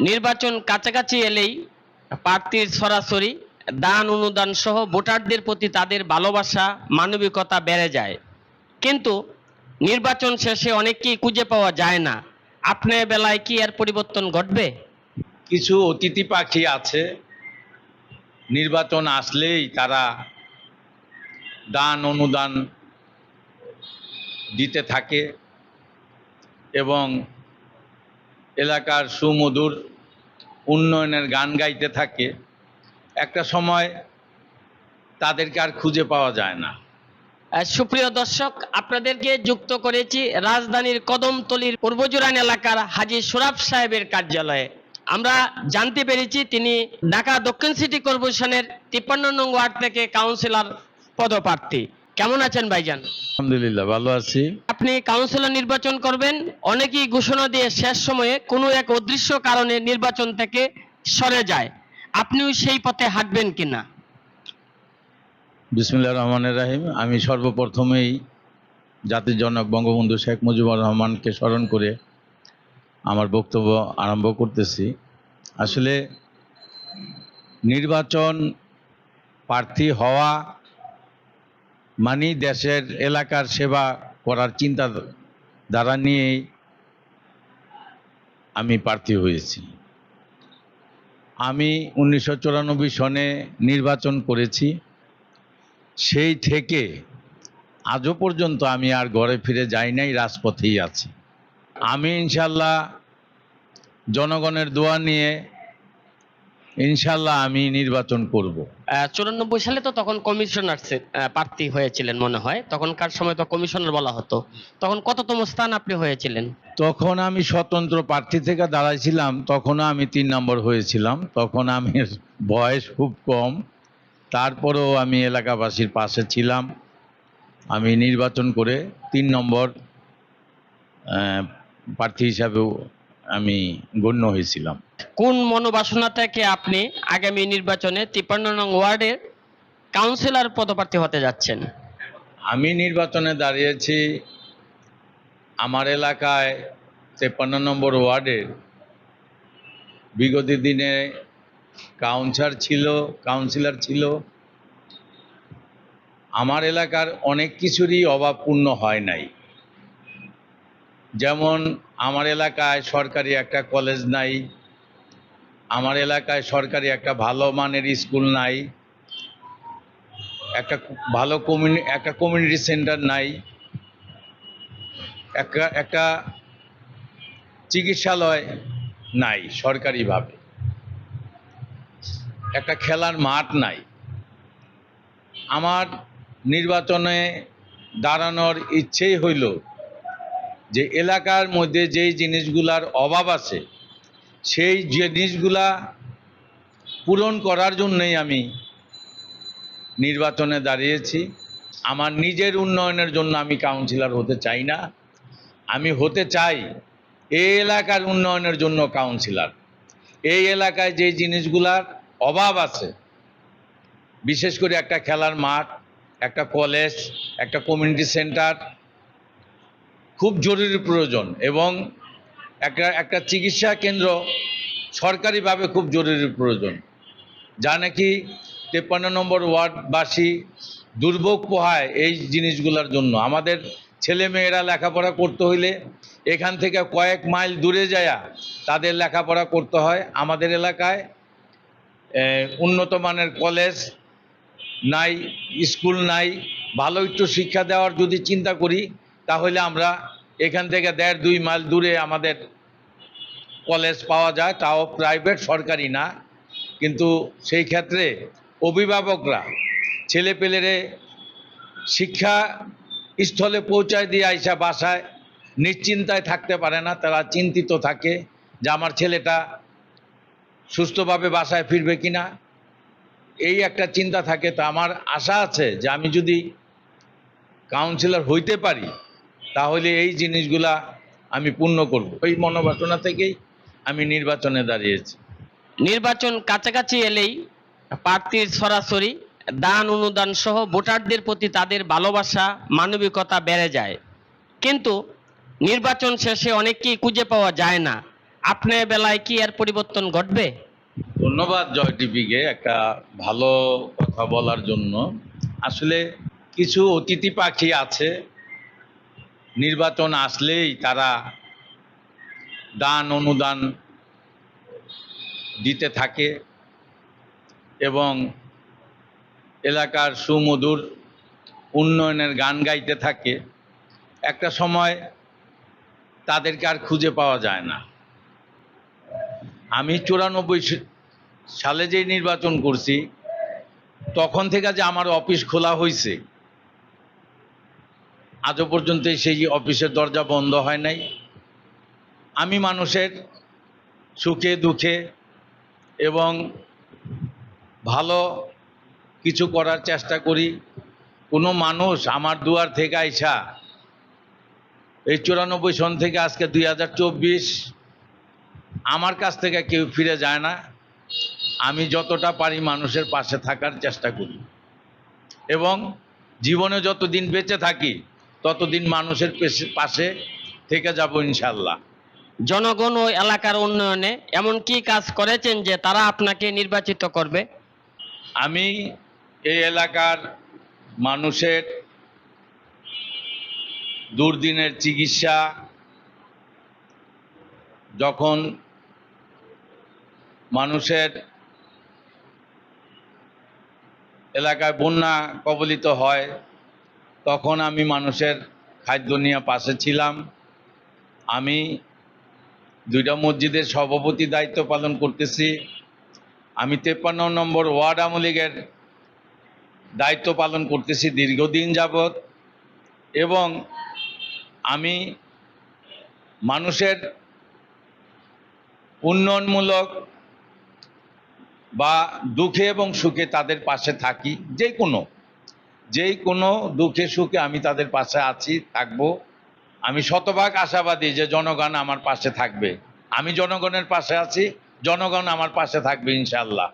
নির্বাচন কাছাকাছি এলেই প্রার্থীর সরাসরি দান, অনুদান সহ ভোটারদের প্রতি তাদের ভালোবাসা, মানবিকতা বেড়ে যায়। কিন্তু নির্বাচন শেষে অনেককেই খুঁজে পাওয়া যায় না। আপনার বেলায় কি এর পরিবর্তন ঘটবে? কিছু অতিথি পাখি আছে। নির্বাচন আসলেই তারা দান, অনুদান দিতে থাকে এবং এলাকার সুমধুর উন্নয়নের গান গাইতে থাকে। একটা সময় তাদেরকে আর খুঁজে পাওয়া যায় না। সুপ্রিয় দর্শক আপনাদেরকে যুক্ত করেছি রাজধানীর কদমতলির পূর্বজুরান এলাকার হাজি সুরাব সাহেবের কার্যালয়ে। আমরা জানতে পেরেছি তিনি ঢাকা দক্ষিণ সিটি কর্পোরেশনের তিপ্পান্ন নং ওয়ার্ড থেকে কাউন্সিলর পদপ্রার্থী। কেমন আছেন ভাইজান? আলহামদুলিল্লাহ ভালো আছি। আপনি কাউন্সিলর নির্বাচন করবেন, অনেকেই ঘোষণা দিয়ে শেষ সময়ে কোনো এক অদৃশ্য কারণে নির্বাচন থেকে সরে যায়। আপনিও সেই পথে হাঁটবেন কিনা? বিসমুল্লাহ রহমানের রাহিম। আমি সর্বপ্রথমেই জাতির জনক বঙ্গবন্ধু শেখ মুজিবুর রহমানকে স্মরণ করে আমার বক্তব্য আরম্ভ করতেছি। আসলে নির্বাচন প্রার্থী হওয়া মানে দেশের এলাকার সেবা করার চিন্তা ধারা নিয়েই আমি প্রার্থী হয়েছি। আমি উনিশশো চুরানব্বই সনে নির্বাচন করেছি। সেই থেকে আজও পর্যন্ত আমি আর ঘরে ফিরে যাই নাই, রাজপথেই আছি। আমি ইনশাল্লাহ জনগণের দোয়া নিয়ে ইনশাল্লাহ আমি নির্বাচন করব। চুরানব্বই সালে তো তখন কমিশনার প্রার্থী হয়েছিলেন মনে হয়। তখনকার সময় তো কমিশনার বলা হতো। তখন কততম স্থান আপনি হয়েছিলেন? তখন আমি স্বতন্ত্র প্রার্থী থেকে দাঁড়াইছিলাম তখনও আমি তিন নম্বর হয়েছিলাম। তখন আমি বয়স খুব কম তারপরেও আমি এলাকাবাসীর পাশে ছিলাম। আমি নির্বাচন করে তিন নম্বর প্রার্থী হিসাবেও আমি গণ্য হয়েছিলাম। কোন মনোবাসনা থেকে আপনি আগামী নির্বাচনে তিপ্পান্ন নং ওয়ার্ডের কাউন্সিলর পদপ্রার্থী হতে যাচ্ছেন? আমি নির্বাচনে দাঁড়িয়েছি আমার এলাকায় তেপ্পান্ন নম্বর ওয়ার্ডের বিগত দিনে কাউন্সার ছিল কাউন্সিলর ছিল। আমার এলাকার অনেক কিছুরই অভাবপূর্ণ হয় নাই। যেমন আমার এলাকায় সরকারি একটা কলেজ নাই, আমার এলাকায় সরকারি একটা ভালো মানের স্কুল নাই, একটা ভালো কমিউনি একটা কমিউনিটি সেন্টার নাই, একটা একটা চিকিৎসালয় নাই সরকারিভাবে, একটা খেলার মাঠ নাই। আমার নির্বাচনে দাঁড়ানোর ইচ্ছেই হইল যে এলাকার মধ্যে যেই জিনিসগুলার অভাব আছে, সেই জিনিসগুলা পূরণ করার জন্যই আমি নির্বাচনে দাঁড়িয়েছি। আমার নিজের উন্নয়নের জন্য আমি কাউন্সিলর হতে চাই না। আমি হতে চাই এই এলাকার উন্নয়নের জন্য কাউন্সিলর। এই এলাকায় যে জিনিসগুলার অভাব আছে, বিশেষ করে একটা খেলার মাঠ, একটা কলেজ, একটা কমিউনিটি সেন্টার খুব জরুরি প্রয়োজন এবং একটা একটা চিকিৎসা কেন্দ্র সরকারিভাবে খুব জরুরি প্রয়োজন। যা নাকি তেপ্পান্ন নম্বর ওয়ার্ডবাসী দুর্ভোগ পোহায় এই জিনিসগুলোর জন্য। আমাদের ছেলে মেয়েরা লেখাপড়া করতে হইলে এখান থেকে কয়েক মাইল দূরে যায়া তাদের লেখাপড়া করতে হয়। আমাদের এলাকায় উন্নত মানের কলেজ নাই, স্কুল নাই, ভালো একটু শিক্ষা দেওয়ার যদি চিন্তা করি তাহলে আমরা এখান থেকে দেড় দুই মাইল দূরে আমাদের কলেজ পাওয়া যায়। তাও প্রাইভেট সরকারি না। কিন্তু সেই ক্ষেত্রে অভিভাবকরা ছেলে পেলেরে শিক্ষা স্থলে পৌঁছায় দিয়ে আইসা বাসায় নিশ্চিন্তায় থাকতে পারে না। তারা চিন্তিত থাকে যে আমার ছেলেটা সুস্থভাবে বাসায় ফিরবে কিনা। এই একটা চিন্তা থাকে। তো আমার আশা আছে যে আমি যদি কাউন্সিলর হইতে পারি তাহলে এই জিনিসগুলা আমি পূর্ণ করব। ওই মনোবাসনা থেকেই আমি নির্বাচনে দাঁড়িয়েছি। নির্বাচন কাছাকাছি এলেই প্রার্থীর সরাসরি দান অনুদান সহ ভোটারদের প্রতি তাদের ভালোবাসা মানবিকতা বেড়ে যায়। কিন্তু নির্বাচন শেষে অনেককেই খুঁজে পাওয়া যায় না। আপনার বেলায় কি এর পরিবর্তন ঘটবে? ধন্যবাদ জয় টিভিকে একটা ভালো কথা বলার জন্য। আসলে কিছু অতিথি পাখি আছে নির্বাচন আসলেই তারা দান, অনুদান দিতে থাকে এবং এলাকার সুমধুর উন্নয়নের গান গাইতে থাকে। একটা সময় তাদেরকে আর খুঁজে পাওয়া যায় না। আমি চুরানব্বই সালে যেই নির্বাচন করছি, তখন থেকে যে আমার অফিস খোলা হয়েছে আজও পর্যন্ত সেই অফিসের দরজা বন্ধ হয় নাই। আমি মানুষের সুখে, দুঃখে এবং ভালো কিছু করার চেষ্টা করি। কোনো মানুষ আমার দুয়ার থেকে আইসা এই চুরানব্বই সন থেকে আজকে দুই হাজার চব্বিশ আমার কাছ থেকে কেউ ফিরে যায় না। আমি যতটা পারি মানুষের পাশে থাকার চেষ্টা করি। এবং জীবনে যতদিন বেঁচে থাকি ততদিন মানুষের পেশে- থেকে যাব ইনশাল্লাহ জনগণ ও এলাকার উন্নয়নে এমন কি কাজ করেছেন যে তারা আপনাকে নির্বাচিত করবে? আমি এই এলাকার মানুষের দুর্দিনের চিকিৎসা যখন মানুষের এলাকায় বন্যা কবলিত হয় তখন আমি মানুষের খাদ্য নিয়ে পাশে ছিলাম। আমি দুইটা মসজিদের সভাপতি দায়িত্ব পালন করতেছি। আমি তেপ্পান্ন নম্বর ওয়ার্ড আওয়ামী লীগের দায়িত্ব পালন করতেছি দীর্ঘদিন যাবৎ। এবং আমি মানুষের উন্নয়নমূলক বা দুঃখে এবং সুখে তাদের পাশে থাকি যে কোনো যেই কোনো দুঃখে সুখে আমি তাদের পাশে আছি, থাকব। আমি শতভাগ আশাবাদী যে জনগণ আমার পাশে থাকবে। আমি জনগণের পাশে আছি, জনগণ আমার পাশে থাকবে ইনশাল্লাহ